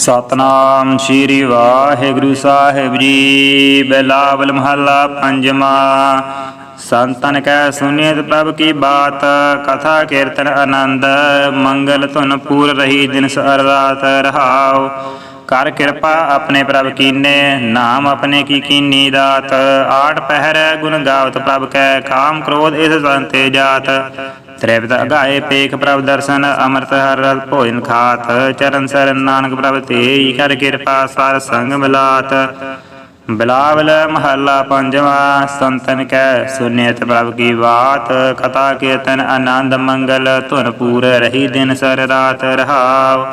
ਸਤਨਾਮ ਸ੍ਰੀ ਵਾਹਿਗੁਰੂ ਸਾਹਿਬ ਜੀ। ਬਿਲਾਵਲ ਮਹੱਲਾ ਪੰਜਵਾਂ। ਸੰਤਨ ਕੈ ਸੁਨੀਤ ਪ੍ਰਭ ਕੀ ਬਾਤ, ਕਥਾ ਕੀਰਤਨ ਆਨੰਦ, ਮੰਗਲ ਧੁਨ ਪੂਰ ਰਹੀ ਦਿਨ ਸਰ ਰਾਤ ਰਹਾਉ। ਕਰ ਕਿਰਪਾ ਆਪਣੇ ਪ੍ਰਭ ਕੀਨੇ, ਨਾਮ ਆਪਣੇ ਕੀ ਕੀਨੀ ਦਾਤ। ਆਠ ਪਹਿਰ ਗੁਣ ਗਾਵਤ ਪ੍ਰਭ ਕੈ, ਕਾਮ ਕ੍ਰੋਧ ਇਸ ਸੰਤੇ ਜਾਤ। ਤ੍ਰਿਪਤ ਅਗਾਏ ਪੇਖ ਪ੍ਰਭ ਦਰਸ਼ਨ ਅੰਮ੍ਰਿਤ ਹਰ ਰਸ ਭੋਜਨ ਖਾਤ। ਚਰਨ ਸਰਨ ਨਾਨਕ ਪ੍ਰਭ ਤੇਰੀ ਕਰ ਕਿਰਪਾ ਸਰ ਸੰਗ ਮਿਲਾਤ। ਬਿਲਾਵਲ ਮਹੱਲਾ ਪੰਜਵਾਂ, ਸੰਤਨ ਕੈ ਸੁਨਿਤ ਪ੍ਰਭ ਕੀ ਬਾਤ। ਕਥਾ ਕੀਰਤਨ ਆਨੰਦ ਮੰਗਲ ਧੁਨ ਪੂਰ ਰਹੀ ਦਿਨ ਸਰ ਰਾਤ ਰਹਾਉ।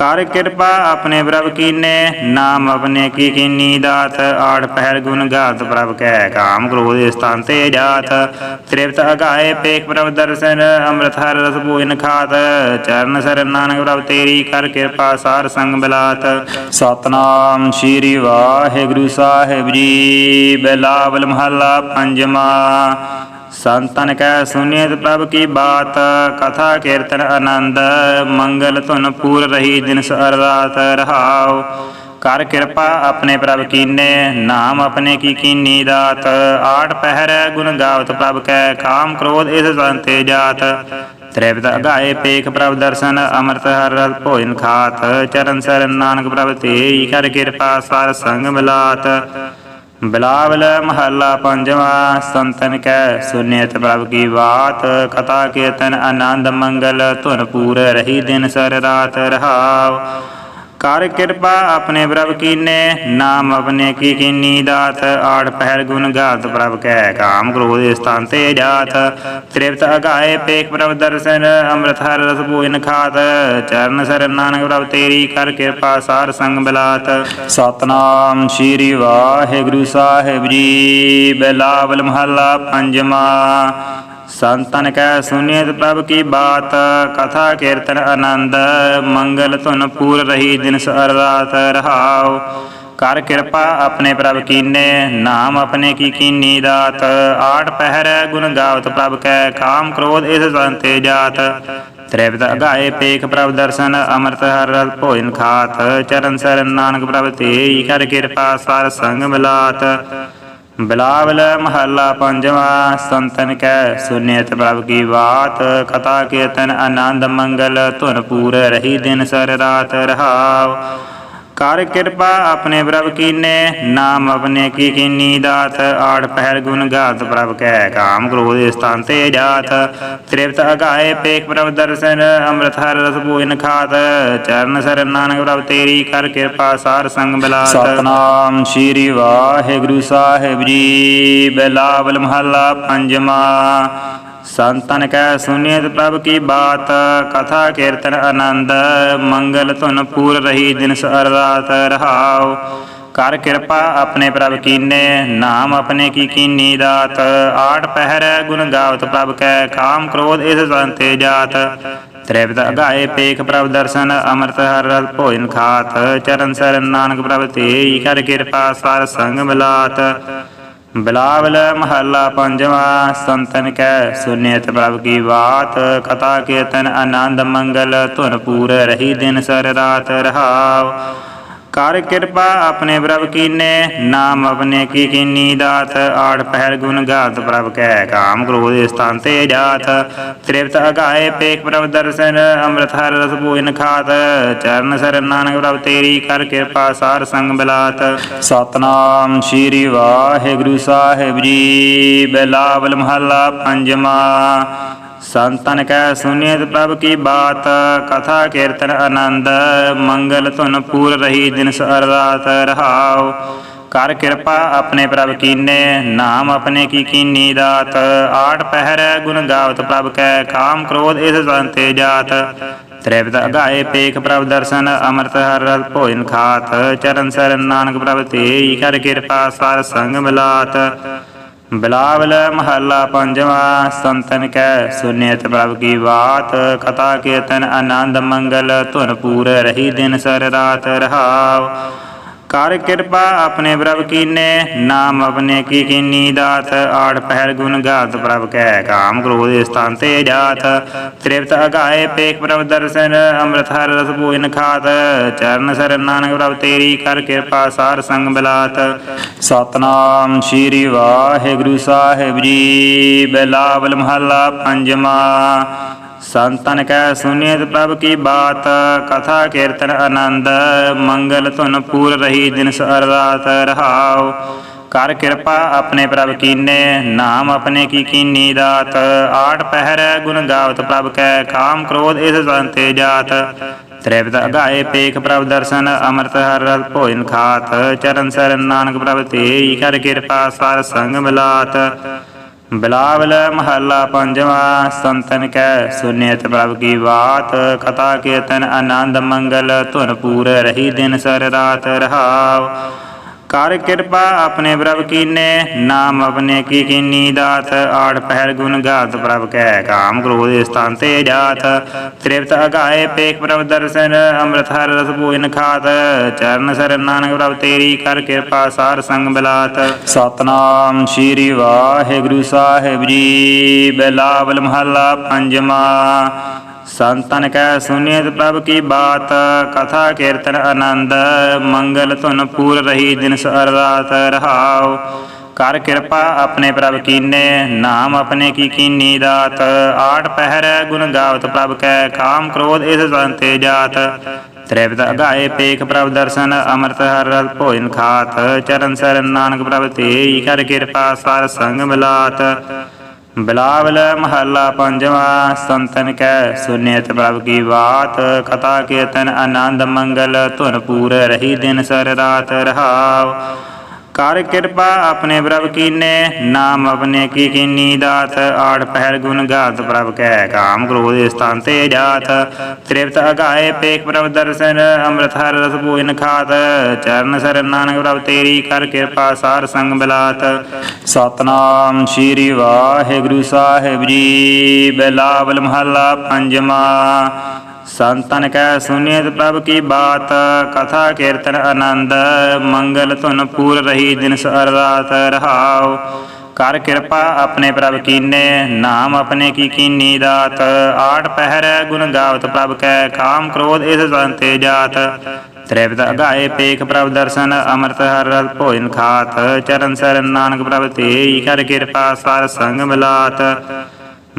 ਕਰ ਕਿਰਪਾ ਆਪਣੇ ਪ੍ਰਭ ਕੀਨੇ, ਨਾਮ ਆਪਣੇ ਕੀ ਕੀਨੀ ਦਾਤ, ਆੜ ਪਹਿਰ ਗੁਣ ਗਾਤ ਪ੍ਰਭ ਕੈ ਕਾਮ ਕ੍ਰੋਧ ਸਥਾਨ ਤੇ ਜਾਤ। ਤ੍ਰਿਪਤ ਅਗਾਏ ਪੇਖ ਪ੍ਰਭ ਦਰਸ਼ਨ, ਅੰਮ੍ਰਿਤ ਹਰ ਰਸ ਭੋਜਨ ਖਾਤ। ਚਰਨ ਸਰਨ ਨਾਨਕ ਪ੍ਰਭ ਤੇਰੀ ਕਰ ਕਿਰਪਾ, ਸਾਰ ਸੰਗ ਬਿਲਾਤ। ਸਤਨਾਮ ਸ੍ਰੀ ਵਾਹਿਗੁਰੂ ਸਾਹਿਬ ਜੀ, ਬਿਲਾਵਲ ਮਹੱਲਾ ਪੰਜਵਾਂ। ਸੰਤਨ ਕੈ ਸੁਨਿਤ ਪ੍ਰਭ ਕੀ ਬਾਤ, ਕਥਾ ਕੀਰਤਨ ਆਨੰਦ, ਮੰਗਲ ਧੁਨ ਪੂਰ ਰਹੀ ਦਿਨ ਸਰ ਰਾਤ ਰਹਾਉ। ਕਰ ਕਿਰਪਾ ਆਪਣੇ ਪ੍ਰਭ ਕੀਨੇ, ਨਾਮ ਆਪਣੇ ਕੀ ਕੀਨੀ ਦਾਤ। ਆਠ ਪਹਿਰ ਗੁਣ ਗਾਵਤ ਪ੍ਰਭ ਕੈ, ਕਾਮ ਕ੍ਰੋਧ ਇਸ ਸੰਤੇ ਜਾਤ। ਤ੍ਰਿਪਤ ਅਗਾਏ ਪੇਖ ਪ੍ਰਭ ਦਰਸ਼ਨ, ਅੰਮ੍ਰਿਤ ਹਰ ਰਸ ਭੋਜਨ ਖਾਤ। ਚਰਨ ਸਰਨ ਨਾਨਕ ਪ੍ਰਭ ਤੇਰੀ ਕਰ ਕਿਰਪਾ ਸਾਰ ਸੰਗ ਮਿਲਾਤ ਬਿਲਾਵਲ ਮਹੱਲਾ ਪੰਜਵਾਂ, ਸੰਤਨ ਕੈ, ਸੁਨੇਤ ਪ੍ਰਭ ਕੀ ਬਾਤ, ਕਥਾ ਕੀਰਤਨ ਆਨੰਦ ਮੰਗਲ, ਧੁਨ ਪੂਰ ਰਹੀ ਦਿਨ ਸਰ ਰਾਤ ਰਹਾਉ। ਕਰ ਕਿਰਪਾ ਆਪਣੇ ਪ੍ਰਭ ਕੀਨੇ, ਨਾਮ ਆਪਣੇ ਕੀ ਕੀਨੀ ਦਾਤ, ਆੜ ਪਹਿਰ ਗੁਣ ਗਾਤ ਪ੍ਰਭ ਕੈ ਕਾਮ ਕ੍ਰੋਧ ਸਥਾਨ ਤੇ ਜਾਤ। ਤ੍ਰਿਪਤ ਅਗਾਏ ਪੇਖ ਪ੍ਰਭ ਦਰਸ਼ਨ, ਅੰਮ੍ਰਿਤ ਹਰ ਰਸ ਭੋਜਨ ਖਾਤ। ਚਰਨ ਸਰ ਨਾਨਕ ਪ੍ਰਭ ਤੇਰੀ ਕਰ ਕਿਰਪਾ ਸਾਰ ਸੰਗ ਬਿਲਾਤ। ਸਤਨਾਮ ਸ੍ਰੀ ਵਾਹਿਗੁਰੂ ਸਾਹਿਬ ਜੀ, ਬਿਲਾਵਲ ਮਹੱਲਾ ਪੰਜਵਾਂ। ਸੰਤਨ ਕੈ ਸੁਨੀਤ ਪ੍ਰਭ ਕੀ ਬਾਤ, ਕਥਾ ਕੀਰਤਨ ਆਨੰਦ, ਮੰਗਲ ਧੁਨ ਪੂਰ ਰਹੀ ਦਿਨ ਸਰ ਰਾਤ ਰਹਾਉ। ਕਰ ਕਿਰਪਾ ਆਪਣੇ ਪ੍ਰਭ ਕੀਨੇ, ਨਾਮ ਆਪਣੇ ਕੀ ਕੀਨੀ ਦਾਤ। ਆਠ ਪਹਿਰ ਗੁਣ ਗਾਵਤ ਪ੍ਰਭ ਕੈ, ਕਾਮ ਕ੍ਰੋਧ ਇਸ ਸੰਤੇ ਜਾਤ। ਤ੍ਰਿਪਤ ਅਗਾਏ ਪੇਖ ਪ੍ਰਭ ਦਰਸ਼ਨ, ਅੰਮ੍ਰਿਤ ਹਰ ਰਸ ਭੋਜਨ ਖਾਤ। ਚਰਨ ਸਰਨ ਨਾਨਕ ਪ੍ਰਭ ਤੇਰੀ ਕਰ ਕਿਰਪਾ ਸਾਰ ਸੰਗ ਮਿਲਾਤ। ਬਿਲਾਵਲ ਮਹੱਲਾ ਪੰਜਵਾਂ, ਸੰਤਨ ਕੈ, ਸੁਨਿਤ ਪ੍ਰਭ ਕੀ ਬਾਤ, ਕਥਾ ਕੀਰਤਨ ਆਨੰਦ ਮੰਗਲ, ਧੁਨ ਪੂਰ ਰਹੀ ਦਿਨ ਸਰ ਰਾਤ ਰਹਾਉ। ਕਰ ਕਿਰਪਾ ਆਪਣੇ ਪ੍ਰਭ ਕੀਨੇ, ਨਾਮ ਆਪਣੇ ਕੀ ਕੀਨੀ ਦਾਤ, ਆੜ ਪਹਿਰ ਗੁਣ ਗਾਤ ਪ੍ਰਭ ਕੈ ਕਾਮ ਕ੍ਰੋਧ ਸਥਾਨ ਤੇ ਜਾਤ। ਤ੍ਰਿਪਤ ਅਗਾਏ ਪੇਖ ਪ੍ਰਭ ਦਰਸ਼ਨ, ਅੰਮ੍ਰਿਤ ਹਰ ਰਸ ਭੋਜਨ ਖਾਤ। ਚਰਨ ਸਰਨ ਨਾਨਕ ਪ੍ਰਭ ਤੇਰੀ ਕਰ ਕਿਰਪਾ, ਸਾਰ ਸੰਗ ਬਿਲਾਤ। ਸਤਨਾਮ ਸ੍ਰੀ ਵਾਹਿਗੁਰੂ ਸਾਹਿਬ ਜੀ, ਬਿਲਾਵਲ ਮਹੱਲਾ ਪੰਜਵਾਂ। ਸੰਤਨ ਕੈ ਸੁਨੀਤ ਪ੍ਰਭ ਕੀ ਬਾਤ, ਕਥਾ ਕੀਰਤਨ ਆਨੰਦ, ਮੰਗਲ ਧੁਨ ਪੂਰ ਰਹੀ ਦਿਨ ਸਰ ਰਾਤ ਰਹਾਉ। ਕਰ ਕਿਰਪਾ ਆਪਣੇ ਪ੍ਰਭ ਕੀਨੇ, ਨਾਮ ਆਪਣੇ ਕੀ ਕੀਨੀ ਦਾਤ। ਆਠ ਪਹਿਰ ਗੁਣ ਗਾਵਤ ਪ੍ਰਭ ਕੈ, ਕਾਮ ਕ੍ਰੋਧ ਇਸ ਸੰਤੇ ਜਾਤ। ਤ੍ਰਿਪਤ ਅਗਾਏ ਪੇਖ ਪ੍ਰਭ ਦਰਸ਼ਨ, ਅੰਮ੍ਰਿਤ ਹਰ ਰਸ ਭੋਜਨ ਖਾਤ। ਚਰਨ ਸਰਨ ਨਾਨਕ ਪ੍ਰਭ ਤੇਈ, ਕਰ ਕਿਰਪਾ ਸਾਰ ਸੰਗ ਮਿਲਾਤ। ਬਿਲਾਵਲ ਮਹੱਲਾ ਪੰਜਵਾਂ, ਸੰਤਨ ਕੈ ਸੁਨਿਤ ਪ੍ਰਭ ਕੀ ਬਾਤ, ਕਥਾ ਕੀਰਤਨ ਆਨੰਦ ਮੰਗਲ, ਧੁਨ ਪੂਰ ਰਹੀ ਦਿਨ ਸਰ ਰਾਤ ਰਹਾਉ। ਕਰ ਕਿਰਪਾ ਆਪਣੇ ਪ੍ਰਭ ਕੀਨੇ, ਨਾਮ ਆਪਣੇ ਕੀ ਕੀਨੀ ਦਾਤ, ਆੜ ਪਹਿਰ ਗੁਣ ਗਾਤ ਪ੍ਰਭ ਕੈ ਕਾਮ ਕ੍ਰੋਧ ਸਥਾਨ ਤੇ ਜਾਤ। ਤ੍ਰਿਪਤ ਅਗਾਏ ਪੇਖ ਪ੍ਰਭ ਦਰਸ਼ਨ, ਅੰਮ੍ਰਿਤ ਹਰ ਰਸ ਭੋਜਨ ਖਾਤ। ਚਰਨ ਸਰਨ ਨਾਨਕ ਪ੍ਰਭ ਤੇਰੀ ਕਰ ਕਿਰਪਾ ਸਾਰ ਸੰਗ ਬਿਲਾਤ। ਸਤਨਾਮ ਸ੍ਰੀ ਵਾਹਿਗੁਰੂ ਸਾਹਿਬ ਜੀ, ਬਿਲਾਵਲ ਮਹੱਲਾ ਪੰਜਵਾਂ। ਸੰਤਨ ਕੈ ਸੁਨੀਤ ਪ੍ਰਭ ਕੀ ਬਾਤ, ਕਥਾ ਕੀਰਤਨ ਆਨੰਦ, ਮੰਗਲ ਧੁਨ ਪੂਰ ਰਹੀ ਦਿਨ ਸਰ ਰਾਤ ਰਹਾਉ। ਕਰ ਕਿਰਪਾ ਆਪਣੇ ਪ੍ਰਭ ਕੀਨੇ, ਨਾਮ ਆਪਣੇ ਕੀ ਕੀਨੀ ਦਾਤ। ਆਠ ਪਹਿਰ ਗੁਣ ਗਾਵਤ ਪ੍ਰਭ ਕੈ, ਕਾਮ ਕ੍ਰੋਧ ਇਸ ਸੰਤੇ ਜਾਤ। ਤ੍ਰਿਪਤ ਅਗਾਏ ਪੇਖ ਪ੍ਰਭ ਦਰਸ਼ਨ, ਅੰਮ੍ਰਿਤ ਹਰ ਰਸ ਭੋਜਨ ਖਾਤ। ਚਰਨ ਸਰਨ ਨਾਨਕ ਪ੍ਰਭ ਤੇਰੀ ਕਰ ਕਿਰਪਾ ਸਾਰ ਸੰਗ ਮਿਲਾਤ ਬਿਲਾਵਲ ਮਹੱਲਾ ਪੰਜਵਾਂ, ਸੰਤਨ ਕੈ, ਸੁਨਿਤ ਪ੍ਰਭ ਕੀ ਬਾਤ, ਕਥਾ ਕੀਰਤਨ ਆਨੰਦ ਮੰਗਲ, ਧੁਨ ਪੂਰ ਰਹੀ ਦਿਨ ਸਰ ਰਾਤ ਰਹਾਉ। ਕਰ ਕਿਰਪਾ ਆਪਣੇ ਪ੍ਰਭ ਕੀਨੇ, ਨਾਮ ਆਪਣੇ ਕੀ ਕੀਨੀ ਦਾਤ, ਆੜ ਪਹਿਰ ਗੁਣ ਗਾਤ ਪ੍ਰਭ ਕੈ ਕਾਮ ਕ੍ਰੋਧ ਸਥਾਨ ਤੇ ਜਾਤ। ਤ੍ਰਿਪਤ ਅਗਾਏ ਪੇਖ ਪ੍ਰਭ ਦਰਸ਼ਨ, ਅੰਮ੍ਰਿਤ ਹਰ ਰਸ ਪੂਜਨ ਖਾਤ। ਚਰਨ ਸਰ ਨਾਨਕ ਪ੍ਰਭ ਤੇਰੀ ਕਰ ਕਿਰਪਾ ਸਾਰ ਸੰਗ ਬਿਲਾਤ। ਸਤਨਾਮ ਸ਼੍ਰੀ ਵਾਹਿਗੁਰੂ ਸਾਹਿਬ ਜੀ, ਬਿਲਾਵਲ ਮਹੱਲਾ ਪੰਜਵਾਂ। ਸੰਤਨ ਕੈ ਸੁਨਿਤ ਪ੍ਰਭ ਕੀ ਬਾਤ, ਕਥਾ ਕੀਰਤਨ ਆਨੰਦ, ਮੰਗਲ ਧੁਨ ਪੂਰ ਰਹੀ ਦਿਨ ਸਰ ਰਾਤ ਰਹਾਉ। ਕਰ ਕਿਰਪਾ ਆਪਣੇ ਪ੍ਰਭ ਕੀਨੇ, ਨਾਮ ਆਪਣੇ ਕੀ ਕੀਨੀ ਦਾਤ। ਆਠ ਪਹਿਰ ਗੁਣ ਗਾਵਤ ਪ੍ਰਭ ਕੈ, ਕਾਮ ਕ੍ਰੋਧ ਇਸ ਸੰਤੇ ਜਾਤ। ਤ੍ਰਿਪਤ ਅਗਾਏ ਪੇਖ ਪ੍ਰਭ ਦਰਸ਼ਨ, ਅੰਮ੍ਰਿਤ ਹਰ ਰਸ ਭੋਜਨ ਖਾਤ। ਚਰਨ ਸ਼ਰਨ ਨਾਨਕ ਪ੍ਰਭ ਤੇਈ, ਕਰ ਕਿਰਪਾ ਸਾਰ ਸੰਗ ਮਿਲਾਤ ਬਿਲਾਵਲ ਮਹੱਲਾ ਪੰਜਵਾਂ, ਸੰਤਨ ਕੈ, ਸੁਨੇਤ ਪ੍ਰਭ ਕੀ ਬਾਤ, ਕਥਾ ਕੀਰਤਨ ਆਨੰਦ ਮੰਗਲ, ਧੁਨ ਪੂਰ ਰਹੀ ਦਿਨ ਸਰ ਰਾਤ ਰਹਾਉ। ਕਰ ਕਿਰਪਾ ਆਪਣੇ ਪ੍ਰਭ ਕੀਨੇ, ਨਾਮ ਆਪਣੇ ਕੀ ਕੀਨੀ ਦਾਤ, ਆੜ ਪਹਿਰ ਗੁਣ ਗਾਤ ਪ੍ਰਭ ਕੈ ਕਾਮ ਕ੍ਰੋਧ ਸਥਾਨ ਤੇ ਜਾਤ। ਤ੍ਰਿਪਤ ਅਗਾਏ ਪੇਖ ਪ੍ਰਭ ਦਰਸ਼ਨ, ਅੰਮ੍ਰਿਤ ਹਰ ਰਸ ਪੂਜਨ ਖਾਤ। ਚਰਨ ਸਰ ਨਾਨਕ ਪ੍ਰਭ ਤੇਰੀ ਕਰ ਕਿਰਪਾ ਸਾਰ ਸੰਗ ਬਿਲਾਤ। ਸਤਨਾਮ ਸ਼੍ਰੀ ਵਾਹਿਗੁਰੂ ਸਾਹਿਬ ਜੀ, ਬਿਲਾਵਲ ਮਹੱਲਾ ਪੰਜਵਾਂ। ਸੰਤਨ ਕੈ ਸੁਨਿਤ ਪ੍ਰਭ ਕੀ ਬਾਤ, ਕਥਾ ਕੀਰਤਨ ਆਨੰਦ, ਮੰਗਲ ਧੁਨ ਪੂਰ ਰਹੀ ਦਿਨ ਸਰ ਰਾਤ ਰਹਾਉ। ਕਰ ਕਿਰਪਾ ਆਪਣੇ ਪ੍ਰਭ ਕੀਨੇ, ਨਾਮ ਆਪਣੇ ਕੀ ਕੀਨੀ ਦਾਤ। ਆਠ ਪਹਿਰ ਗੁਣ ਗਾਵਤ ਪ੍ਰਭ ਕੈ, ਕਾਮ ਕ੍ਰੋਧ ਇਸ ਸੰਤੇ ਜਾਤ। ਤ੍ਰਿਪਤ ਅਗਾਏ ਪੇਖ ਪ੍ਰਭ ਦਰਸ਼ਨ, ਅੰਮ੍ਰਿਤ ਹਰ ਰਸ ਭੋਜਨ ਖਾਤ। ਚਰਨ ਸ਼ਰਨ ਨਾਨਕ ਪ੍ਰਭ ਤੇਈ, ਕਰ ਕਿਰਪਾ ਸਾਰ ਸੰਗ ਮਿਲਾਤ। ਬਿਲਾਵਲ ਮਹੱਲਾ ਪੰਜਵਾਂ, ਸੰਤਨ ਕੈ ਸੁਨਿਤ ਪ੍ਰਭ ਕੀ ਬਾਤ, ਕਥਾ ਕੀਰਤਨ ਆਨੰਦ ਮੰਗਲ, ਧੁਨ ਰਹੀ ਦਿਨ ਸਰ ਰਾਤ ਰਹਾਉ। ਕਰ ਕਿਰਪਾ ਆਪਣੇ ਪ੍ਰਭ ਕੀਨੇ, ਨਾਮ ਆਪਣੇ ਕੀ ਕੀਨੀ ਦਾਤ, ਆੜ ਪਹਿਰ ਗੁਣ ਗਾਤ ਪ੍ਰਭ ਕੈ ਕਾਮ ਕ੍ਰੋਧ ਸਥਾਨ ਤੇ ਜਾਤ। ਤ੍ਰਿਪਤ ਅਗਾਏ ਪੇਖ ਪ੍ਰਭ ਦਰਸ਼ਨ, ਅੰਮ੍ਰਿਤ ਹਰ ਰਸ ਪੂਜਨ ਖਾਤ। ਚਰਨ ਸਰਨ ਨਾਨਕ ਪ੍ਰਭ ਤੇਰੀ ਕਰ ਕਿਰਪਾ ਸਾਰ ਸੰਗ ਬਿਲਾਤ। ਸਤਨਾਮ ਸ਼੍ਰੀ ਵਾਹਿਗੁਰੂ ਸਾਹਿਬ ਜੀ, ਬਿਲਾਵਲ ਮਹੱਲਾ ਪੰਜਵਾਂ। ਸੰਤਨ ਕੈ ਸੁਨਿਤ ਪ੍ਰਭ ਕੀ ਬਾਤ, ਕਥਾ ਕੀਰਤਨ ਆਨੰਦ, ਮੰਗਲ ਧੁਨ ਪੂਰ ਰਹੀ ਦਿਨ ਸਰ ਰਾਤ ਰਹਾਉ। ਕਰ ਕਿਰਪਾ ਆਪਣੇ ਪ੍ਰਭ ਕੀਨੇ, ਨਾਮ ਆਪਣੇ ਕੀ ਕੀਨੀ ਦਾਤ। ਆਠ ਪਹਿਰ ਗੁਣ ਗਾਵਤ ਪ੍ਰਭ ਕੈ ਕਾਮ ਕ੍ਰੋਧ ਇਸ ਸੰਤੇ ਜਾਤ। ਤ੍ਰਿਪਤ ਅਗਾਏ ਪੇਖ ਪ੍ਰਭ ਦਰਸ਼ਨ, ਅੰਮ੍ਰਿਤ ਹਰ ਰਸ ਭੋਜਨ ਖਾਤ। ਚਰਨ ਸ਼ਰਨ ਨਾਨਕ ਪ੍ਰਭ ਤੇਈ ਕਰ ਕਿਰਪਾ ਸਾਰ ਸੰਗ ਮਿਲਾਤ।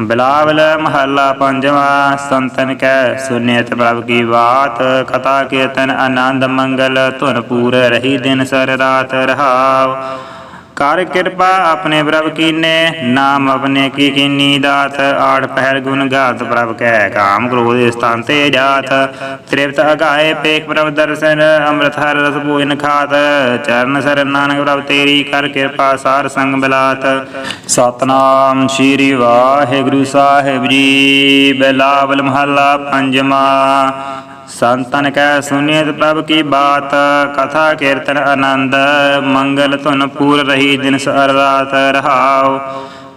ਬਿਲਾਵਲ ਮਹੱਲਾ ਪੰਜਵਾਂ, ਸੰਤਨ ਕੈ ਸੁਨੇਤ ਪ੍ਰਭ ਕੀ ਬਾਤ, ਕਥਾ ਕੀਰਤਨ ਆਨੰਦ ਮੰਗਲ, ਧੁਨ ਪੂਰ ਰਹੀ ਦਿਨ ਸਰ ਰਾਤ ਰਹਾਉ। ਕਰ ਕਿਰਪਾ ਆਪਣੇ ਪ੍ਰਭ ਕੀਨੇ, ਨਾਮ ਆਪਣੇ ਕੀ ਕੀਨੀ ਦਾਤ, ਆੜ ਪਹਿਰ ਗੁਣ ਗਾਤ ਪ੍ਰਭ ਕੈ ਕਾਮ ਕ੍ਰੋਧ ਸਥਾਨ ਤੇ ਜਾਤ। ਤ੍ਰਿਪਤ ਅਗਾਏ ਪੇਖ ਪ੍ਰਭ ਦਰਸ਼ਨ, ਅੰਮ੍ਰਿਤ ਹਰ ਰਸ ਪੂਜਨ ਖਾਤ। ਚਰਨ ਸਰ ਨਾਨਕ ਪ੍ਰਭ ਤੇਰੀ ਕਰ ਕਿਰਪਾ ਸਾਰ ਸੰਗ ਬਿਲਾਤ। ਸਤਨਾਮ ਸ਼੍ਰੀ ਵਾਹਿਗੁਰੂ ਸਾਹਿਬ ਜੀ, ਬਿਲਾਵਲ ਮਹੱਲਾ ਪੰਜਵਾਂ। ਸੰਤਨ ਕੈ ਸੁਨਿਤ ਪ੍ਰਭ ਕੀ ਬਾਤ, ਕਥਾ ਕੀਰਤਨ ਆਨੰਦ, ਮੰਗਲ ਧੁਨ ਪੂਰ ਰਹੀ ਦਿਨ ਸਰ ਰਾਤ ਰਹਾਉ।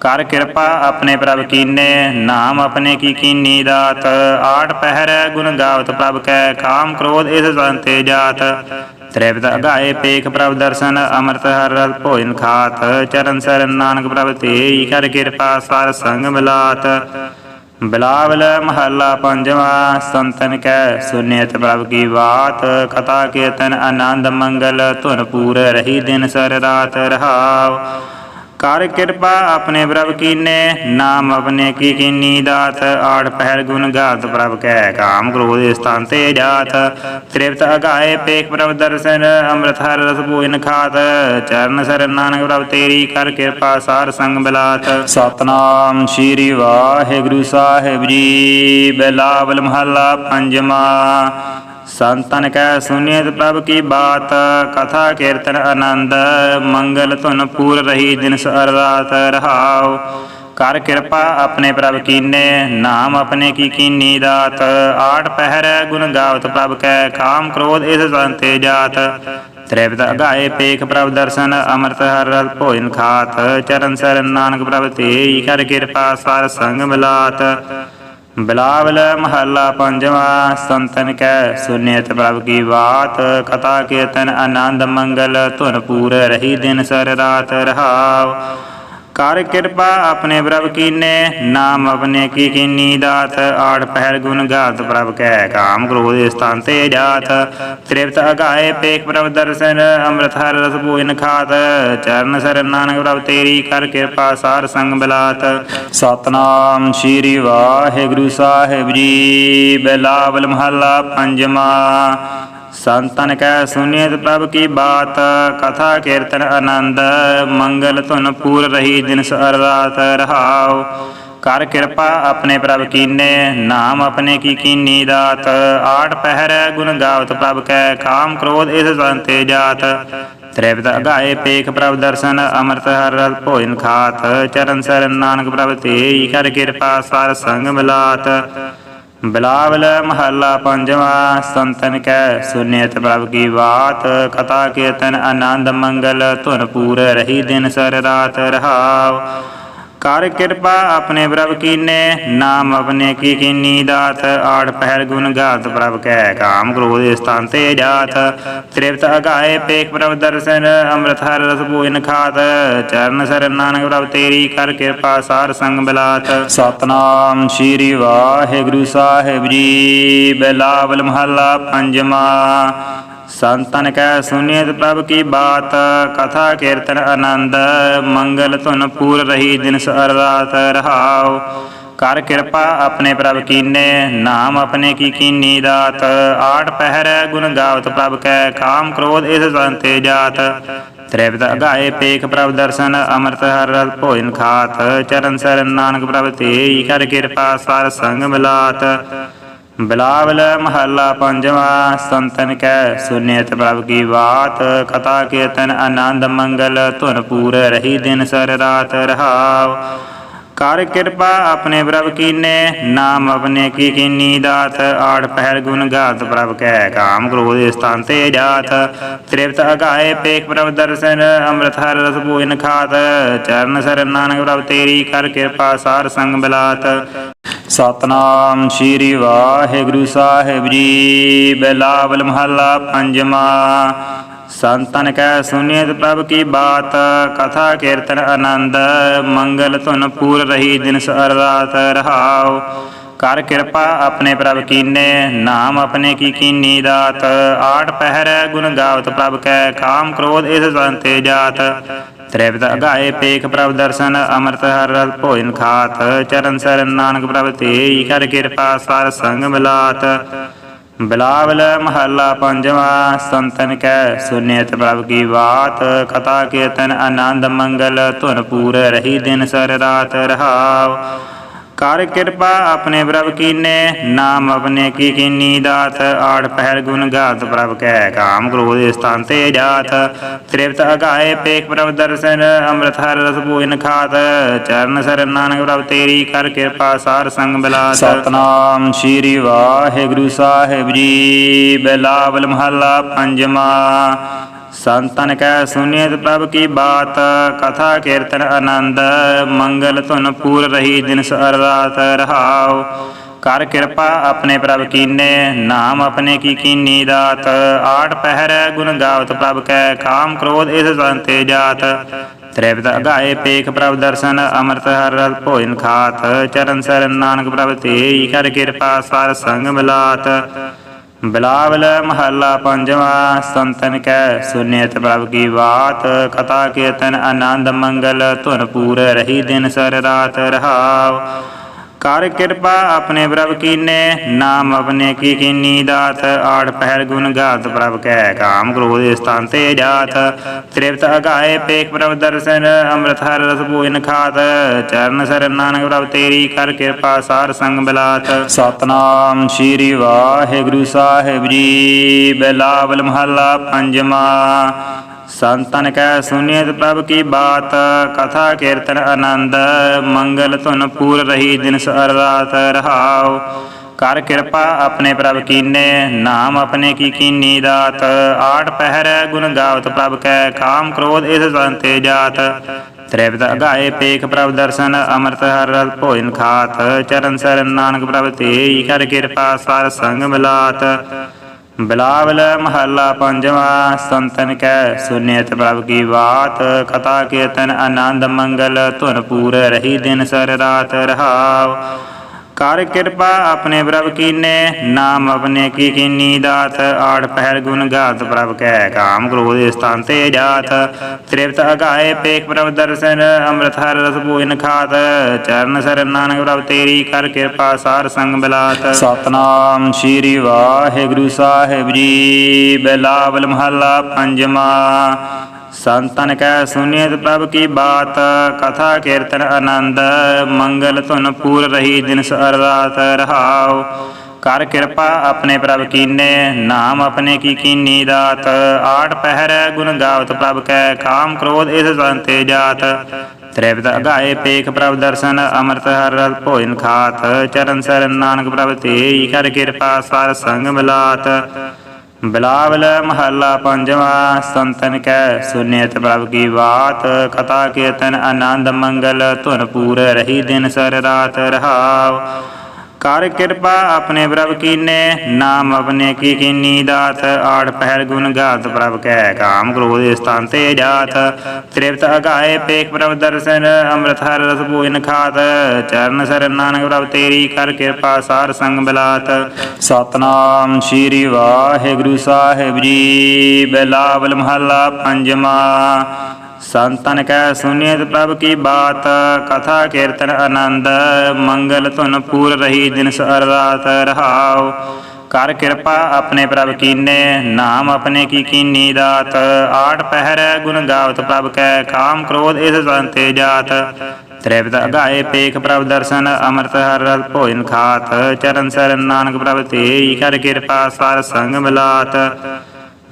ਕਰ ਕਿਰਪਾ ਆਪਣੇ ਪ੍ਰਭ ਕੀਨੇ, ਨਾਮ ਆਪਣੇ ਕੀ ਕੀਨੀ ਦਾਤ। ਆਠ ਪਹਿਰ ਗੁਣ ਗਾਵਤ ਪ੍ਰਭ ਕੈ ਕਾਮ ਕ੍ਰੋਧ ਇਸ ਸੰਤੇ ਜਾਤ। ਤ੍ਰਿਪਤ ਅਗਾਏ ਪੇਖ ਪ੍ਰਭ ਦਰਸ਼ਨ, ਅੰਮ੍ਰਿਤ ਹਰ ਰਸ ਭੋਜਨ ਖਾਤ। ਚਰਨ ਸਰ ਨਾਨਕ ਪ੍ਰਭ ਤੇਈ ਕਰ ਕਿਰਪਾ ਸਾਰ ਸੰਗ ਮਿਲਾਤ। ਬਿਲਾਵਲ ਮਹੱਲਾ ਪੰਜਵਾਂ, ਸੰਤਨ ਕੈ, ਸੁਨੇਤ ਪ੍ਰਭ ਕੀ ਬਾਤ, ਕਥਾ ਕੀਰਤਨ ਆਨੰਦ ਮੰਗਲ, ਧੁਨ ਪੂਰ ਰਹੀ ਦਿਨ ਸਰ ਰਾਤ ਰਹਾਉ। ਕਰ ਕਿਰਪਾ ਆਪਣੇ ਪ੍ਰਭ ਕੀਨੇ, ਨਾਮ ਆਪਣੇ ਕੀ ਕੀਨੀ ਦਾਤ, ਆੜ ਪਹਿਰ ਗੁਣ ਗਾਤ ਪ੍ਰਭ ਕੈ ਕਾਮ ਕ੍ਰੋਧ ਸਥਾਨ ਤੇ ਜਾਤ। ਤ੍ਰਿਪਤ ਅਗਾਏ ਪੇਖ ਪ੍ਰਭ ਦਰਸ਼ਨ, ਅੰਮ੍ਰਿਤ ਹਰ ਰਸ ਭੋਜਨ ਖਾਤ। ਚਰਨ ਸਰ ਨਾਨਕ ਪ੍ਰਭ ਤੇਰੀ ਕਰ ਕਿਰਪਾ ਸਾਰ ਸੰਗ ਬਿਲਾਤ। ਸਤਨਾਮ ਸ਼੍ਰੀ ਵਾਹਿਗੁਰੂ ਸਾਹਿਬ ਜੀ, ਬਿਲਾਵਲ ਮਹੱਲਾ ਪੰਜਵਾਂ। ਸੰਤਨ ਕੈ ਸੁਨਿਤ ਪ੍ਰਭ ਕੀ ਬਾਤ, ਕਥਾ ਕੀਰਤਨ ਆਨੰਦ, ਮੰਗਲ ਧੁਨ ਪੂਰ ਰਹੀ ਦਿਨ ਸਰ ਰਾਤ ਰਹਾਉ। ਕਰ ਕਿਰਪਾ ਆਪਣੇ ਪ੍ਰਭ ਕੀਨੇ, ਨਾਮ ਆਪਣੇ ਕੀ ਕੀਨੀ ਦਾਤ। ਆਠ ਪਹਿਰ ਗੁਣ ਗਾਵਤ ਪ੍ਰਭ ਕੈ, ਕਾਮ ਕ੍ਰੋਧ ਇਸ ਸੰਤੇ ਜਾਤ। ਤ੍ਰਿਪਤ ਅਗਾਏ ਪੇਖ ਪ੍ਰਭ ਦਰਸ਼ਨ, ਅੰਮ੍ਰਿਤ ਹਰ ਰਸ ਭੋਜਨ ਖਾਤ। ਚਰਨ ਸ਼ਰਨ ਨਾਨਕ ਪ੍ਰਭ ਤੇਈ ਕਰ ਕਿਰਪਾ ਸਾਰ ਸੰਗ ਮਿਲਾਤ ਬਿਲਾਵਲ ਮਹੱਲਾ ਪੰਜਵਾ, ਸੰਤਨ ਕੈ, ਸੁਨੇਤ ਪ੍ਰਭ ਕੀ ਬਾਤ, ਕਥਾ ਕੀਰਤਨ ਆਨੰਦ ਮੰਗਲ, ਧੁਨ ਪੂਰ ਰਹੀ ਦਿਨ ਸਰ ਰਾਤ ਰਹਾਉ। ਕਰ ਕਿਰਪਾ ਆਪਣੇ ਪ੍ਰਭ ਕੀਨੇ, ਨਾਮ ਆਪਣੇ ਕੀ ਕੀਨੀ ਦਾਤ, ਆੜ ਪਹਿਰ ਗੁਣ ਗਾਤ ਪ੍ਰਭ ਕੈ ਕਾਮ ਕ੍ਰੋਧ ਸਥਾਨ ਤੇ ਜਾਤ। ਤ੍ਰਿਪਤ ਅਗਾਏ ਪੇਖ ਪ੍ਰਭ ਦਰਸ਼ਨ ਅੰਮ੍ਰਿਤ ਹਰ ਰਸ ਭੋਜਨ ਖਾਤ। ਚਰਨ ਸਰ ਨਾਨਕ ਪ੍ਰਭ ਤੇਰੀ ਕਰ ਕਿਰਪਾ ਸਾਰ ਸੰਗ ਬਿਲਾਤ। ਸਤਨਾਮ ਸ਼੍ਰੀ ਵਾਹਿਗੁਰੂ ਸਾਹਿਬ ਜੀ, ਬਿਲਾਵਲ ਮਹੱਲਾ ਪੰਜਵਾਂ। ਸੰਤਨ ਕੈ ਸੁਨਿਤ ਪ੍ਰਭ ਕੀ ਬਾਤ, ਕਥਾ ਕੀਰਤਨ ਆਨੰਦ, ਮੰਗਲ ਧੁਨ ਪੂਰ ਰਹੀ ਦਿਨ ਸਰ ਰਾਤ ਰਹਾਉ। ਕਰ ਕਿਰਪਾ ਆਪਣੇ ਪ੍ਰਭ ਕੀਨੇ, ਨਾਮ ਆਪਣੇ ਕੀ ਕੀਨੀ ਦਾਤ। ਆਠ ਪਹਿਰ ਗੁਣ ਗਾਵਤ ਪ੍ਰਭ ਕੈ, ਕਾਮ ਕ੍ਰੋਧ ਇਸ ਸੰਤੇ ਜਾਤ। ਤ੍ਰਿਪਤ ਅਗਾਏ ਪੇਖ ਪ੍ਰਭ ਦਰਸ਼ਨ, ਅੰਮ੍ਰਿਤ ਹਰ ਰਸ ਭੋਜਨ ਖਾਤ। ਚਰਨ ਸਰਨ ਨਾਨਕ ਪ੍ਰਭ ਤੇਰੀ ਕਰ ਕਿਰਪਾ ਸਾਰ ਸੰਗ ਮਿਲਾਤ। ਬਿਲਾਵਲ ਮਹੱਲਾ ਪੰਜਵਾ, ਸੰਤਨ ਕੈ, ਸੁਨਿਤ ਪ੍ਰਭ ਕੀ ਬਾਤ, ਕਥਾ ਕੀਰਤਨ ਆਨੰਦ ਮੰਗਲ, ਧੁਨ ਪੂਰ ਰਹੀ ਦਿਨ ਸਰ ਰਾਤ ਰਹਾਉ। ਕਰ ਕਿਰਪਾ ਆਪਣੇ ਪ੍ਰਭ ਕੀਨੇ, ਨਾਮ ਆਪਣੇ ਕੀ ਕੀਨੀ ਦਾਤ, ਆੜ ਪਹਿਰ ਗੁਣ ਗਾਤ ਪ੍ਰਭ ਕੈ ਕਾਮ ਕ੍ਰੋਧ ਸਥਾਨ ਤੇ ਜਾਤ। ਤ੍ਰਿਪਤ ਅਗਾਏ ਪੇਖ ਪ੍ਰਭ ਦਰਸ਼ਨ, ਅੰਮ੍ਰਿਤ ਹਰ ਰਸ ਭੋਜਨ ਖਾਤ। ਚਰਨ ਸਰਨ ਨਾਨਕ ਪ੍ਰਭ ਤੇਰੀ ਕਰ ਕਿਰਪਾ ਸਾਰ ਸੰਗ ਬਿਲਾਤ। ਸਤਨਾਮ ਸ਼੍ਰੀ ਵਾਹਿਗੁਰੂ ਸਾਹਿਬ ਜੀ, ਬਿਲਾਵਲ ਮਹੱਲਾ ਪੰਜਵਾਂ। ਸੰਤਨ ਕੈ ਸੁਨਿਤ ਪ੍ਰਭ ਕੀ ਬਾਤ, ਕਥਾ ਕੀਰਤਨ ਆਨੰਦ, ਮੰਗਲ ਧੁਨ ਪੂਰ ਰਹੀ ਦਿਨ ਸਰ ਰਾਤ ਰਹਾਉ। ਕਰ ਕਿਰਪਾ ਆਪਣੇ ਪ੍ਰਭ ਕੀਨੇ, ਨਾਮ ਆਪਣੇ ਕੀ ਕੀਨੀ ਦਾਤ। ਆਠ ਪਹਿਰ ਗੁਣ ਗਾਵਤ ਪ੍ਰਭ ਕੈ, ਕਾਮ ਕ੍ਰੋਧ ਇਸ ਸੰਤੇ ਜਾਤ। ਤ੍ਰਿਪਤ ਅਗਾਏ ਪੇਖ ਪ੍ਰਭ ਦਰਸ਼ਨ, ਅੰਮ੍ਰਿਤ ਹਰ ਰਸ ਭੋਜਨ ਖਾਤ। ਚਰਨ ਸਰਨ ਨਾਨਕ ਪ੍ਰਭ ਤੇਈ, ਕਰ ਕਿਰਪਾ ਸਾਰ ਸੰਗ ਮਿਲਾਤ ਬਿਲਾਵਲ ਮਹੱਲਾ ਪੰਜਵਾ, ਸੰਤਨ ਕੈ, ਸੁਨੇਤ ਪ੍ਰਭ ਕੀ ਬਾਤ, ਕਥਾ ਕੀਰਤਨ ਆਨੰਦ ਮੰਗਲ, ਧੁਨ ਪੂਰ ਰਹੀ ਦਿਨ ਸਰ ਰਾਤ ਰਹਾਉ। ਕਰ ਕਿਰਪਾ ਆਪਣੇ ਪ੍ਰਭ ਕੀਨੇ, ਨਾਮ ਆਪਣੇ ਕੀ ਕੀਨੀ ਦਾਤ, ਆੜ ਪਹਿਰ ਗੁਣ ਗਾਤ ਪ੍ਰਭ ਕੈ ਕਾਮ ਕ੍ਰੋਧ ਸਥਾਨ ਤੇ ਜਾਤ। ਤ੍ਰਿਪਤ ਅਗਾਏ ਪੇਖ ਪ੍ਰਭ ਦਰਸ਼ਨ ਅੰਮ੍ਰਿਤ ਹਰ ਰਸ ਭੋਜਨ ਖਾਤ। ਚਰਨ ਸਰਨ ਨਾਨਕ ਪ੍ਰਭ ਤੇਰੀ ਕਰ ਕਿਰਪਾ, ਸਾਰ ਸੰਗ ਬਿਲਾਤ। ਸਤਨਾਮ ਸ਼੍ਰੀ ਵਾਹਿਗੁਰੂ ਸਾਹਿਬ ਜੀ। ਬਿਲਾਵਲ ਮਹੱਲਾ ਪੰਜਵਾਂ। ਸੰਤਨ ਕੈ ਸੁਨਿਤ ਪ੍ਰਭ ਕੀ ਬਾਤ, ਕਥਾ ਕੀਰਤਨ ਆਨੰਦ, ਮੰਗਲ ਧੁਨ ਪੂਰ ਰਹੀ ਦਿਨ ਸਰ ਰਾਤ ਰਹਾਉ। ਕਰ ਕਿਰਪਾ ਆਪਣੇ ਪ੍ਰਭ ਕੀਨੇ, ਨਾਮ ਆਪਣੇ ਕੀ ਕੀਨੀ ਦਾਤ। ਆਠ ਪਹਿਰ ਗੁਣ ਗਾਵਤ ਪ੍ਰਭ ਕੈ ਕਾਮ ਕ੍ਰੋਧ ਇਸ ਸੰਤੇ ਜਾਤ। ਤ੍ਰਿਪਤ ਅਗਾਏ ਪੇਖ ਪ੍ਰਭ ਦਰਸ਼ਨ ਅੰਮ੍ਰਿਤ ਹਰ ਰਸ ਭੋਜਨ ਖਾਤ ਚਰਨ ਸਰਨ ਨਾਨਕ ਪ੍ਰਭ ਤੇਰੀ ਕਰ ਕਿਰਪਾ ਸਾਰ ਸੰਗ ਮਿਲਾਤ। ਬਿਲਾਵਲ ਮਹੱਲਾ ਪੰਜਵਾ, ਸੰਤਨ ਕੈ ਸੁਨੇਤ ਪ੍ਰਭ ਕੀ ਬਾਤ, ਕਥਾ ਕੀਰਤਨ ਆਨੰਦ ਮੰਗਲ ਧੁਨ ਪੂਰ ਰਹੀ ਦਿਨ ਸਰ ਰਾਤ ਰਹਾਉ। ਕਰ ਕਿਰਪਾ ਆਪਣੇ ਪ੍ਰਭ ਕੀਨੇ, ਨਾਮ ਆਪਣੇ ਕੀ ਕੀਨੀ ਦਾਤ ਆਠ ਪਹਿਰ ਗੁਣ ਗਾਤ ਪ੍ਰਭ ਕੈ ਕਾਮ ਕ੍ਰੋਧ ਸਥਾਨ ਤੇ ਜਾਤ। ਤ੍ਰਿਪਤ ਅਗਾਏ ਪੇਖ ਪ੍ਰਭ ਦਰਸ਼ਨ, ਅੰਮ੍ਰਿਤ ਹਰ ਰਸ ਭੋਜਨ ਖਾਤ। ਚਰਨ ਸਰਨ ਨਾਨਕ ਪ੍ਰਭ ਤੇਰੀ ਕਰ ਕਿਰਪਾ, ਸਾਰ ਸੰਗ ਬਿਲਾਤ। ਸਤਨਾਮ ਸ਼੍ਰੀ ਵਾਹਿਗੁਰੂ ਸਾਹਿਬ ਜੀ, ਬਿਲਾਵਲ ਮਹੱਲਾ ਪੰਜਵਾਂ। ਸੰਤਨ ਕੈ ਸੁਨਿਤ ਪ੍ਰਭ ਕੀ ਬਾਤ, ਕਥਾ ਕੀਰਤਨ ਆਨੰਦ, ਮੰਗਲ ਧੁਨ ਪੂਰ ਰਹੀ ਦਿਨ ਸਰ ਰਾਤ ਰਹਾਉ। ਕਰ ਕਿਰਪਾ ਆਪਣੇ ਪ੍ਰਭ ਕੀਨੇ, ਨਾਮ ਆਪਣੇ ਕੀ ਕੀਨੀ ਦਾਤ। ਆਠ ਪਹਿਰ ਗੁਣ ਗਾਵਤ ਪ੍ਰਭ ਕੈ, ਕਾਮ ਕ੍ਰੋਧ ਇਸ ਸੰਤੇ ਜਾਤ। ਤ੍ਰਿਪਤ ਅਗਾਏ ਪੇਖ ਪ੍ਰਭ ਦਰਸ਼ਨ, ਅੰਮ੍ਰਿਤ ਹਰ ਰਸ ਭੋਜਨ ਖਾਤ। ਚਰਨ ਸਰਨ ਨਾਨਕ ਪ੍ਰਭ ਤੇਰੀ ਕਰ ਕਿਰਪਾ ਸਾਰ ਸੰਗ ਮਿਲਾਤ। ਬਿਲਾਵਲ ਮਹੱਲਾ ਪੰਜਵਾ, ਸੰਤਨ ਕੈ, ਸੁਨਿਤ ਪ੍ਰਭ ਕੀ ਬਾਤ, ਕਥਾ ਕੀਰਤਨ ਆਨੰਦ ਮੰਗਲ, ਧੁਨ ਰਹੀ ਦਿਨ ਸਰ ਰਾਤ ਰਹਾਉ। ਕਰ ਕਿਰਪਾ ਆਪਣੇ ਪ੍ਰਭ ਕੀਨੇ, ਨਾਮ ਆਪਣੇ ਕੀ ਕੀਨੀ ਦਾਤ, ਆੜ ਪਹਿਰ ਗੁਣ ਗਾਤ ਪ੍ਰਭ ਕੈ ਕਾਮ ਕ੍ਰੋਧ ਸਥਾਨ ਤੇ ਜਾਤ। ਤ੍ਰਿਪਤ ਅਗਾਏ ਪੇਖ ਪ੍ਰਭ ਦਰਸ਼ਨ, ਅੰਮ੍ਰਿਤ ਹਰ ਰਸ ਭੋਜਨ ਖਾਤ। ਚਰਨ ਸਰਨ ਨਾਨਕ ਪ੍ਰਭ ਤੇਰੀ ਕਰ ਕਿਰਪਾ, ਸਾਰ ਸੰਗ ਬਿਲਾਤ। ਸਤਨਾਮ ਸ਼੍ਰੀ ਵਾਹਿਗੁਰੂ ਸਾਹਿਬ ਜੀ, ਬਿਲਾਵਲ ਮਹੱਲਾ ਪੰਜਵਾਂ। ਸੰਤਨ ਕੈ ਸੁਨਿਤ ਪ੍ਰਭ ਕੀ ਬਾਤ, ਕਥਾ ਕੀਰਤਨ ਆਨੰਦ, ਮੰਗਲ ਧੁਨ ਪੂਰ ਰਹੀ ਦਿਨ ਸਰ ਰਾਤ ਰਹਾਉ। ਕਰ ਕਿਰਪਾ ਆਪਣੇ ਪ੍ਰਭ ਕੀਨੇ, ਨਾਮ ਆਪਣੇ ਕੀ ਕੀਨੀ ਦਾਤ। ਆਠ ਪਹਿਰ ਗੁਣ ਗਾਵਤ ਪ੍ਰਭ ਕੈ, ਕਾਮ ਕ੍ਰੋਧ ਇਸ ਸੰਤੇ ਜਾਤ। ਤ੍ਰਿਪਤ ਅਗਾਏ ਪੇਖ ਪ੍ਰਭ ਦਰਸ਼ਨ, ਅੰਮ੍ਰਿਤ ਹਰ ਰਸ ਭੋਜਨ ਖਾਤ। ਚਰਨ ਸਰਨ ਨਾਨਕ ਪ੍ਰਭ ਤੇਈ, ਕਰ ਕਿਰਪਾ ਸਾਰ ਸੰਗ ਮਿਲਾਤ ਬਿਲਾਵਲ ਮਹੱਲਾ ਪੰਜਵਾ, ਸੰਤਨ ਕੈ, ਸੁਨਿਤ ਪ੍ਰਭ ਕੀ ਬਾਤ, ਕਥਾ ਕੀਰਤਨ ਆਨੰਦ ਮੰਗਲ, ਧੁਨ ਪੂਰ ਰਹੀ ਦਿਨ ਸਰ ਰਾਤ ਰਹਾਉ। ਕਰ ਕਿਰਪਾ ਆਪਣੇ ਪ੍ਰਭ ਕੀਨੇ, ਨਾਮ ਆਪਣੇ ਕੀ ਕੀਨੀ ਦਾਤ, ਆੜ ਪਹਿਰ ਗੁਣ ਗਾਤ ਪ੍ਰਭ ਕੈ ਕਾਮ ਕ੍ਰੋਧ ਸਥਾਨ ਤੇ ਜਾਤ। ਤ੍ਰਿਪਤ ਅਗਾਏ ਪੇਖ ਪ੍ਰਭ ਦਰਸ਼ਨ ਅੰਮ੍ਰਿਤ ਹਰ ਰਸ ਭੋਜਨ ਖਾਤ। ਚਰਨ ਸਰ ਨਾਨਕ ਪ੍ਰਭ ਤੇਰੀ ਕਰ ਕਿਰਪਾ ਸਾਰ ਸੰਗ ਬਿਲਾਤ। ਸਤਨਾਮ ਸ੍ਰੀ ਵਾਹਿਗੁਰੂ ਸਾਹਿਬ ਜੀ, ਬਿਲਾਵਲ ਮਹੱਲਾ ਪੰਜਵਾਂ। ਸੰਤਨ ਕੈ ਸੁਨਿਤ ਪ੍ਰਭ ਕੀ ਬਾਤ, ਕਥਾ ਕੀਰਤਨ ਆਨੰਦ, ਮੰਗਲ ਧੁਨ ਪੂਰ ਰਹੀ ਦਿਨ ਸਰ ਰਾਤ ਰਹਾਉ। ਕਰ ਕਿਰਪਾ ਆਪਣੇ ਪ੍ਰਭ ਕੀਨੇ, ਨਾਮ ਆਪਣੇ ਕੀ ਕੀਨੀ ਦਾਤ। ਆਠ ਪਹਿਰ ਗੁਣ ਗਾਵਤ ਪ੍ਰਭ ਕੈ, ਕਾਮ ਕ੍ਰੋਧ ਇਸ ਸੰਤੇ ਜਾਤ। ਤ੍ਰਿਪਤ ਅਗਾਏ ਪੇਖ ਪ੍ਰਭ ਦਰਸ਼ਨ, ਅੰਮ੍ਰਿਤ ਹਰ ਰਸ ਭੋਜਨ ਖਾਤ। ਚਰਨ ਸਰਨ ਨਾਨਕ ਪ੍ਰਭ ਤੇਈ ਕਰ ਕਿਰਪਾ ਸਾਰ ਸੰਗ ਮਿਲਾਤ। ਬਿਲਾਵਲ ਮਹੱਲਾ ਪੰਜਵਾ, ਸੰਤਨ ਕੈ, ਸੁਨਿਤ ਪ੍ਰਭ ਕੀ ਬਾਤ, ਕਥਾ ਕੀਰਤਨ ਆਨੰਦ ਮੰਗਲ, ਧੁਨ ਪੂਰ ਰਹੀ ਦਿਨ ਸਰ ਰਾਤ ਰਹਾਉ। ਕਰ ਕਿਰਪਾ ਆਪਣੇ ਪ੍ਰਭ ਕੀਨੇ, ਨਾਮ ਆਪਣੇ ਕੀ ਕੀਨੀ ਦਾਤ, ਆੜ ਪਹਿਰ ਗੁਣ ਗਾਤ ਪ੍ਰਭ ਕੈ ਕਾਮ ਕ੍ਰੋਧ ਸਥਾਨ ਤੇ ਜਾਤ। ਤ੍ਰਿਪਤ ਅਗਾਏ ਪੇਖ ਪ੍ਰਭ ਦਰਸ਼ਨ, ਅੰਮ੍ਰਿਤ ਹਰ ਰਸ ਭੋਜਨ ਖਾਤ। ਚਰਨ ਸਰਨ ਨਾਨਕ ਪ੍ਰਭ ਤੇਰੀ ਕਰ ਕਿਰਪਾ, ਸਾਰ ਸੰਗ ਬਿਲਾਤ। ਸਤਨਾਮ ਸ੍ਰੀ ਵਾਹਿਗੁਰੂ ਸਾਹਿਬ ਜੀ, ਬਿਲਾਵਲ ਮਹੱਲਾ ਪੰਜਵਾਂ। ਸੰਤਨ ਕੈ ਸੁਨਿਤ ਪ੍ਰਭ ਕੀ ਬਾਤ, ਕਥਾ ਕੀਰਤਨ ਆਨੰਦ, ਮੰਗਲ ਧੁਨ ਪੂਰ ਰਹੀ ਦਿਨ ਸਰ ਰਾਤ ਰਹਾਉ। ਕਰ ਕਿਰਪਾ ਆਪਣੇ ਪ੍ਰਭ ਕੀਨੇ, ਨਾਮ ਆਪਣੇ ਕੀ ਕੀਨੀ ਦਾਤ। ਆਠ ਪਹਿਰ ਗੁਣ ਗਾਵਤ ਪ੍ਰਭ ਕੈ, ਕਾਮ ਕ੍ਰੋਧ ਇਸ ਸੰਤੇ ਜਾਤ। ਤ੍ਰਿਪਤ ਅਗਾਏ ਪੇਖ ਪ੍ਰਭ ਦਰਸ਼ਨ, ਅੰਮ੍ਰਿਤ ਹਰ ਰਸ ਭੋਜਨ ਖਾਤ। ਚਰਨ ਸਰਨ ਨਾਨਕ ਪ੍ਰਭ ਤੇਈ ਕਰ ਕਿਰਪਾ ਸਾਰ ਸੰਗ ਮਿਲਾਤ।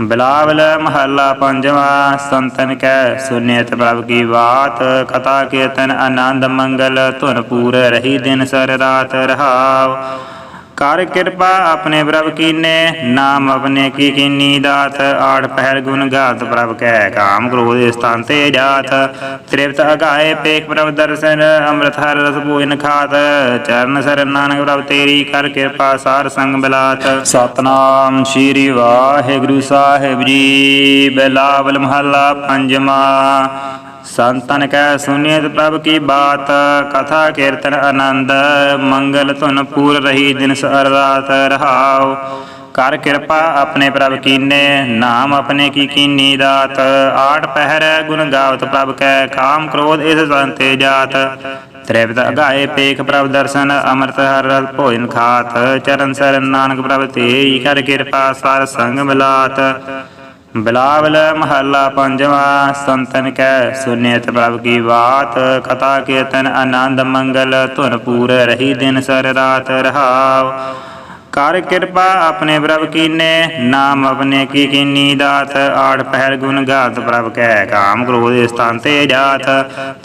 ਬਿਲਾਵਲ ਮਹੱਲਾ ਪੰਜਵਾ, ਸੰਤਨ ਕੈ ਸੁਨਿਤ ਪ੍ਰਭ ਕੀ ਬਾਤ, ਕਥਾ ਕੀਰਤਨ ਆਨੰਦ ਮੰਗਲ, ਧੁਨ ਪੂਰ ਰਹੀ ਦਿਨ ਸਰ ਰਾਤ ਰਹਾਉ। ਕਰ ਕਿਰਪਾ ਆਪਣੇ ਪ੍ਰਭ ਕੀਨੇ, ਨਾਮ ਆਪਣੇ ਕੀ ਕੀਨੀ ਦਾਤ, ਆੜ ਪਹਿਰ ਗੁਣ ਗਾਤ ਪ੍ਰਭ ਕੈ ਕਾਮ ਕ੍ਰੋਧ ਸਥਾਨ ਤੇ ਜਾਤ। ਤ੍ਰਿਪਤ ਅਗਾਏ ਪੇਖ ਪ੍ਰਭ ਦਰਸ਼ਨ, ਅੰਮ੍ਰਿਤ ਹਰ ਰਸ ਭੋਜਨ ਖਾਤ। ਚਰਨ ਸਰਨ ਨਾਨਕ ਪ੍ਰਭ ਤੇਰੀ ਕਰ ਕਿਰਪਾ ਸਾਰ ਸੰਗ ਬਲਾਤ। ਸਤਨਾਮ ਸ੍ਰੀ ਵਾਹਿਗੁਰੂ ਸਾਹਿਬ ਜੀ, ਬਿਲਾਵਲ ਮਹੱਲਾ ਪੰਜਵਾਂ। ਸੰਤਨ ਕੈ ਸੁਨਿਤ ਪ੍ਰਭ ਕੀ ਬਾਤ, ਕਥਾ ਕੀਰਤਨ ਆਨੰਦ, ਮੰਗਲ ਧੁਨ ਪੂਰ ਰਹੀ ਦਿਨ ਸਰ ਰਾਤ ਰਹਾਉ। ਕਰ ਕਿਰਪਾ ਆਪਣੇ ਪ੍ਰਭ ਕੀਨੇ, ਨਾਮ ਆਪਣੇ ਕੀ ਕੀਨੀ ਦਾਤ। ਆਠ ਪਹਿਰ ਗੁਣ ਗਾਵਤ ਪ੍ਰਭ ਕੈ, ਕਾਮ ਕ੍ਰੋਧ ਇਸ ਸੰਤੇ ਜਾਤ। ਤ੍ਰਿਪਤ ਅਗਾਏ ਪੇਖ ਪ੍ਰਭ ਦਰਸ਼ਨ, ਅੰਮ੍ਰਿਤ ਹਰ ਰਸ ਭੋਜਨ ਖਾਤ। ਚਰਨ ਸਰਨ ਨਾਨਕ ਪ੍ਰਭ ਤੇਈ, ਕਰ ਕਿਰਪਾ ਸਾਰ ਸੰਗ ਮਿਲਾਤ ਬਿਲਾਵਲ ਮਹੱਲਾ ਪੰਜਵਾ, ਸੰਤਨ ਕੈ, ਸੁਨਿਤ ਪ੍ਰਭ ਕੀ ਬਾਤ, ਕਥਾ ਕੀਰਤਨ ਆਨੰਦ ਮੰਗਲ, ਧੁਨ ਪੂਰ ਰਹੀ ਦਿਨ ਸਰ ਰਾਤ ਰਹਾਉ। ਕਰ ਕਿਰਪਾ ਆਪਣੇ ਪ੍ਰਭ ਕੀਨੇ, ਨਾਮ ਆਪਣੇ ਕੀ ਕੀਨੀ ਦਾਤ, ਆੜ ਪਹਿਰ ਗੁਣ ਗਾਤ ਪ੍ਰਭ ਕੈ ਕਾਮ ਕ੍ਰੋਧ ਸਥਾਨ ਤੇ ਜਾਤ।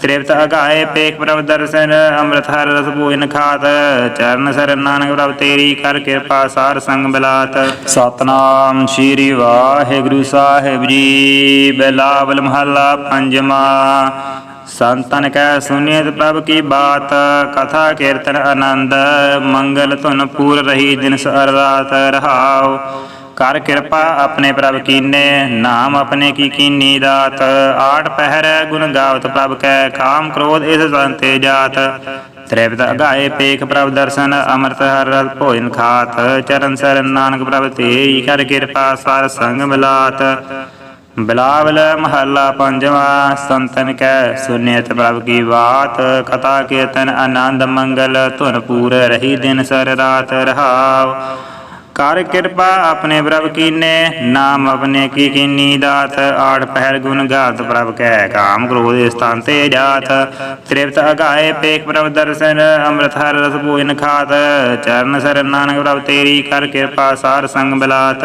ਤ੍ਰਿਪਤ ਅਗਾਏ ਪੇਖ ਪ੍ਰਭ ਦਰਸ਼ਨ, ਅੰਮ੍ਰਿਤ ਹਰ ਰਸ ਭੋਜਨ ਖਾਤ। ਚਰਨ ਸਰ ਨਾਨਕ ਪ੍ਰਭ ਤੇਰੀ ਕਰ ਕਿਰਪਾ ਸਾਰ ਸੰਗ ਬਿਲਾਤ। ਸਤਨਾਮ ਸ੍ਰੀ ਵਾਹਿਗੁਰੂ ਸਾਹਿਬ ਜੀ, ਬਿਲਾਵਲ ਮਹੱਲਾ ਪੰਜਵਾਂ। ਸੰਤਨ ਕੈ ਸੁਨਿਤ ਪ੍ਰਭ ਕੀ ਬਾਤ, ਕਥਾ ਕੀਰਤਨ ਆਨੰਦ, ਮੰਗਲ ਧੁਨ ਪੂਰ ਰਹੀ ਦਿਨ ਸਰ ਰਾਤ ਰਹਾਉ। ਕਰ ਕਿਰਪਾ ਆਪਣੇ ਪ੍ਰਭ ਕੀਨੇ, ਨਾਮ ਆਪਣੇ ਕੀ ਕੀਨੀ ਦਾਤ। ਆਠ ਪਹਿਰ ਗੁਣ ਗਾਵਤ ਪ੍ਰਭ ਕੈ, ਕਾਮ ਕ੍ਰੋਧ ਇਸ ਸੰਤੇ ਜਾਤ। ਤ੍ਰਿਪਤ ਅਗਾਏ ਪੇਖ ਪ੍ਰਭ ਦਰਸ਼ਨ, ਅੰਮ੍ਰਿਤ ਹਰ ਰਸ ਭੋਜਨ ਖਾਤ। ਚਰਨ ਸਰਨ ਨਾਨਕ ਪ੍ਰਭ ਤੇਈ ਕਰ ਕਿਰਪਾ ਸਾਰ ਸੰਗ ਮਿਲਾਤ। ਬਿਲਾਵਲ ਮਹੱਲਾ ਪੰਜਵਾ, ਸੰਤਨ ਕੈ, ਸੁਨਿਤ ਪ੍ਰਭ ਕੀ ਬਾਤ, ਕਥਾ ਕੀਰਤਨ ਆਨੰਦ ਮੰਗਲ, ਧੁਨ ਪੂਰ ਰਹੀ ਦਿਨ ਸਰ ਰਾਤ ਰਹਾਉ। ਕਰ ਕਿਰਪਾ ਆਪਣੇ ਪ੍ਰਭ ਕੀਨੇ, ਨਾਮ ਆਪਣੇ ਕੀ ਕੀਨੀ ਦਾਤ ਆਠ ਪਹਿਰ ਗੁਣ ਗਾਤ ਪ੍ਰਭ ਕੈ, ਕਾਮ ਕ੍ਰੋਧ ਸਥਾਨ ਤੇ ਜਾਤ। ਤ੍ਰਿਪਤ ਅਗਾਏ ਪੇਖ ਪ੍ਰਭ ਦਰਸ਼ਨ, ਅੰਮ੍ਰਿਤ ਹਰ ਰਸ ਪੂਜਨ ਖਾਤ। ਚਰਨ ਸਰਨ ਨਾਨਕ ਪ੍ਰਭ ਤੇਰੀ, ਕਰ ਕਿਰਪਾ ਸਾਰ ਸੰਗ ਬਲਾਤ।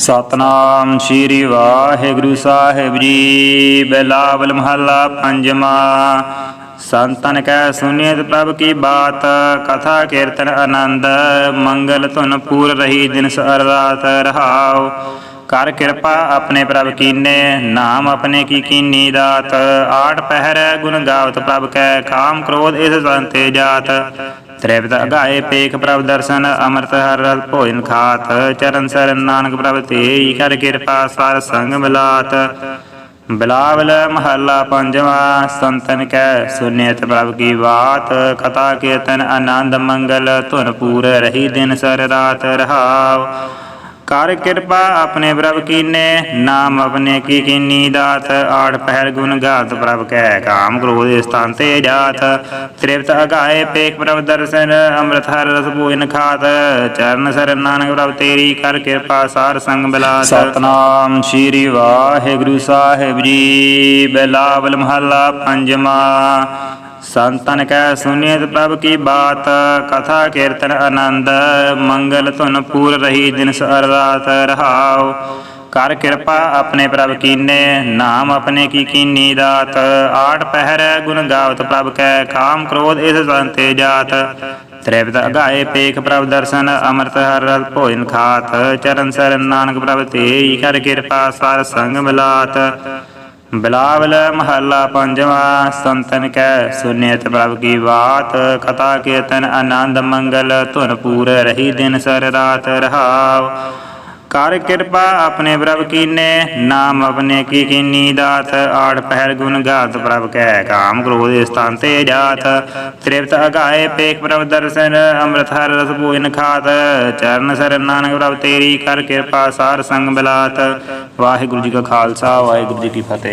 ਸਤਨਾਮ ਸ੍ਰੀ ਵਾਹਿਗੁਰੂ ਸਾਹਿਬ ਜੀ। ਬਿਲਾਵਲ ਮਹੱਲਾ ਪੰਜਵਾਂ। ਸੰਤਨ ਕੈ ਸੁਨਿਤ ਪ੍ਰਭ ਕੀ ਬਾਤ, ਕਥਾ ਕੀਰਤਨ ਆਨੰਦ, ਮੰਗਲ ਧੁਨ ਪੂਰ ਰਹੀ ਦਿਨ ਸਰ ਰਾਤ ਰਹਾਉ। ਕਰ ਕਿਰਪਾ ਆਪਣੇ ਪ੍ਰਭ ਕੀਨੇ, ਨਾਮ ਆਪਣੇ ਕੀ ਕੀਨੀ ਦਾਤ। ਆਠ ਪਹਿਰ ਗੁਣ ਗਾਵਤ ਪ੍ਰਭ ਕੈ, ਕਾਮ ਕ੍ਰੋਧ ਇਸ ਸੰਤੇ ਜਾਤ। ਤ੍ਰਿਪਤ ਅਗਾਏ ਪੇਖ ਪ੍ਰਭ ਦਰਸ਼ਨ ਅੰਮ੍ਰਿਤ ਹਰ ਰਸ ਭੋਜਨ ਖਾਤ, ਚਰਨ ਸਰਨ ਨਾਨਕ ਪ੍ਰਭ ਤੇਈ ਕਰ ਕਿਰਪਾ ਸਾਰ ਸੰਗ ਮਿਲਾਤ। ਬਿਲਾਵਲ ਮਹੱਲਾ ਪੰਜਵਾ, ਸੰਤਨ ਕੈ ਸੁਨੇਤ ਪ੍ਰਭ ਕੀ ਬਾਤ, ਕਥਾ ਕੀਰਤਨ ਆਨੰਦ ਮੰਗਲ ਧੁਨ ਪੂਰ ਰਹੀ ਦਿਨ ਸਰ ਰਾਤ ਰਹਾਵ ਕਰ ਕਿਰਪਾ ਆਪਣੇ ਪ੍ਰਭ ਕੀਨੇ, ਨਾਮ ਆਪਣੇ ਕੀ ਕੀਨੀ ਦਾਤ, ਆੜ ਪਹਿਰ ਗੁਣ ਗਾਤ ਪ੍ਰਭ ਕੈ ਕਾਮ ਕ੍ਰੋਧ ਸਥਾਨ ਤੇ ਜਾਤ। ਤ੍ਰਿਪਤ ਅਗਾਏ ਪੇਖ ਪ੍ਰਭ ਦਰਸ਼ਨ, ਅੰਮ੍ਰਿਤ ਹਰ ਰਸ ਭੋਜਨ ਖਾਤ। ਚਰਨ ਸਰਨ ਨਾਨਕ ਪ੍ਰਭ ਤੇਰੀ ਕਰ ਕਿਰਪਾ, ਸਾਰ ਸੰਗ ਬਿਲਾਸ ਸਤਨਾਮ ਸ੍ਰੀ ਵਾਹਿਗੁਰੂ ਸਾਹਿਬ ਜੀ, ਬਿਲਾਵਲ ਮਹੱਲਾ ਪੰਜਵਾਂ। ਸੰਤਨ ਕੈ ਸੁਨਿਤ ਪ੍ਰਭ ਕੀ ਬਾਤ, ਕਥਾ ਕੀਰਤਨ ਆਨੰਦ, ਮੰਗਲ ਧੁਨ ਪੂਰ ਰਹੀ ਦਿਨ ਸਰ ਰਾਤ ਰਹਾਉ। ਕਰ ਕਿਰਪਾ ਆਪਣੇ ਪ੍ਰਭ ਕੀਨੇ, ਨਾਮ ਆਪਣੇ ਕੀ ਕੀਨੀ ਦਾਤ। ਆਠ ਪਹਿਰ ਗੁਣ ਗਾਵਤ ਪ੍ਰਭ ਕੈ, ਕਾਮ ਕ੍ਰੋਧ ਇਸ ਸੰਤੇ ਜਾਤ। ਤ੍ਰਿਪਤ ਅਗਾਏ ਪੇਖ ਪ੍ਰਭ ਦਰਸ਼ਨ, ਅੰਮ੍ਰਿਤ ਹਰ ਰਸ ਭੋਜਨ ਖਾਤ। ਚਰਨ ਸਰਨ ਨਾਨਕ ਪ੍ਰਭ ਤੇਈ, ਕਰ ਕਿਰਪਾ ਸਾਰ ਸੰਗ ਮਿਲਾਤ ਬਿਲਾਵਲ ਮਹੱਲਾ ਪੰਜਵਾ, ਸੰਤਨ ਕੈ, ਸੁਨਿਤ ਪ੍ਰਭ ਕੀ ਬਾਤ, ਕਥਾ ਕੀਰਤਨ ਆਨੰਦ ਮੰਗਲ, ਧੁਨ ਪੂਰ ਰਹੀ ਦਿਨ ਸਰ ਰਾਤ ਰਹਾਵ ਕਰ ਕਿਰਪਾ ਆਪਣੇ ਪ੍ਰਭ ਕੀਨੇ, ਨਾਮ ਆਪਣੇ ਕੀ ਕੀਨੀ ਦਾਤ, ਆੜ ਪਹਿਰ ਗੁਣ ਗਾਤ ਪ੍ਰਭ ਕੈ, ਕਾਮ ਕ੍ਰੋਧ ਸਥਾਨ ਤੇ ਜਾਤ। ਤ੍ਰਿਪਤ ਅਗਾਏ ਪੇਖ ਪ੍ਰਭ ਦਰਸ਼ਨ ਅੰਮ੍ਰਿਤ ਹਰ ਰਸ ਭੋਜਨ ਖਾਤ। ਚਰਨ ਸਰ ਨਾਨਕ ਪ੍ਰਭ ਤੇਰੀ, ਕਰ ਕਿਰਪਾ ਸਾਰ ਸੰਗ ਬਿਲਾਤ। ਵਾਹਿਗੁਰੂ ਜੀ ਕਾ ਖਾਲਸਾ, ਵਾਹਿਗੁਰੂ ਜੀ ਕੀ ਫਤਿਹ।